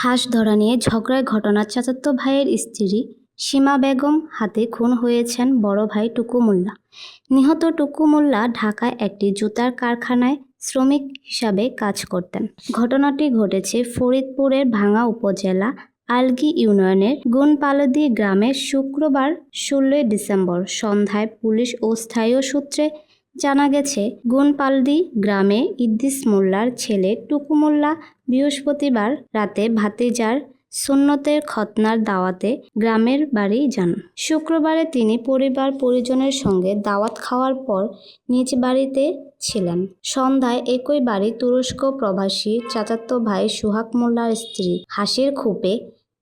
হাঁস ধরা নিয়ে ঝগড়ায় ঘটনার চাচাতো ভাইয়ের স্ত্রী সীমা বেগম হাতে খুন হয়েছেন বড় ভাই টুকু মোল্লা। নিহত টুকু মোল্লা ঢাকায় একটি জুতার কারখানায় শ্রমিক হিসাবে কাজ করতেন। ঘটনাটি ঘটেছে ফরিদপুরের ভাঙা উপজেলা আলগি ইউনিয়নের গুনপালদি গ্রামে শুক্রবার ষোলোই ডিসেম্বর সন্ধ্যায় পুলিশ ও স্থানীয় সূত্রে জানা গেছে গুনপালদি গ্রামে ইদ্দিস মোল্লার ছেলে টুকু মোল্লা বৃহস্পতিবার রাতে ভাতিজার সুন্নতের খতনার দাওয়াতে গ্রামের বাড়ি যান। শুক্রবারে তিনি পরিবার পরিজনের সঙ্গে দাওয়াত খাওয়ার পর নিজ বাড়িতে ছিলেন। সন্ধ্যায় একই বাড়ি তুরস্ক প্রবাসী চাচাতো ভাই সুহাগ মোল্লার স্ত্রী হাসির খুপে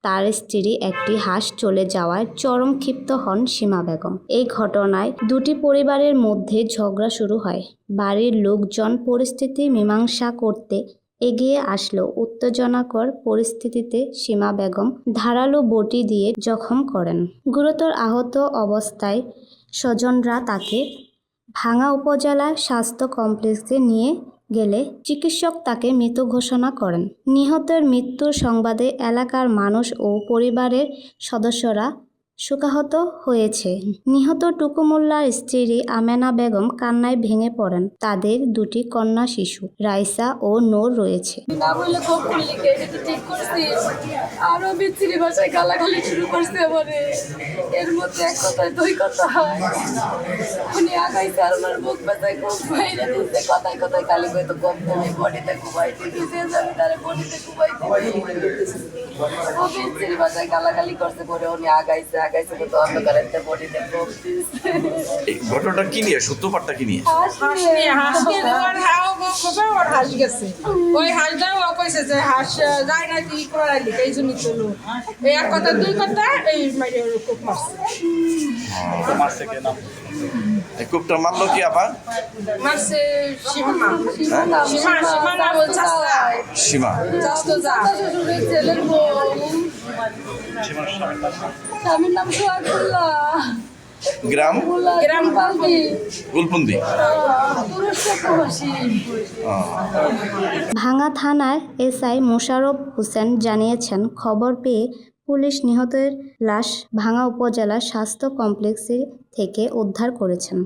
তার স্ত্রী একটি হাঁস চলে যাওয়ায় চরম ক্ষিপ্ত হন সীমা বেগম। এই ঘটনায় দুটি পরিবারের মধ্যে ঝগড়া শুরু হয়। বাড়ির লোকজন পরিস্থিতি মীমাংসা করতে এগিয়ে আসলো উত্তেজনাকর পরিস্থিতিতে সীমা বেগম ধারালো বটি দিয়ে জখম করেন। গুরুতর আহত অবস্থায় স্বজনরা তাকে ভাঙা উপজেলা স্বাস্থ্য কমপ্লেক্সে নিয়ে গেলে চিকিৎসক তাকে মৃত ঘোষণা করেন। নিহতের মৃত্যুর সংবাদে এলাকার মানুষ ও পরিবারের সদস্যরা শোকাহত হয়েছে। নিহত টুকু মোল্লার স্ত্রী আমেনা বেগম কান্নায় ভেঙে পড়েন। তাদের দুটি কন্যা শিশু, রাইসা ও নূর রয়েছে। কথায় কথায় কথায় গালাগালি পরে উনি আগাইছে। এই ঘটনাটা কি নিয়ে কি নিয়ে? হাঁস নিয়ে হাঁস নিয়ে ওর হাও খোপে ওর হাঁস গেছে। ওই হাঁসটাও ও কইছে যে হাঁস যায় না তুই করে আইলি এই জন্য চলো এই এক কথা দুই কথা এই মাইরে ওর খুব মারছে। এই কূপটা মারলো কি আপা মারছে সীমা? সীমা সীমা না বলছে সীমা স্বামীর নাম সোহাগুল্লাহ গ্রাম গ্রাম গুলপুন্দি ভাঙা থানার এসআই মোশাররফ হোসেন জানিয়েছেন খবর পেয়ে পুলিশ নিহতের লাশ ভাঙা উপজেলা স্বাস্থ্য কমপ্লেক্সে থেকে উদ্ধার করেছেন।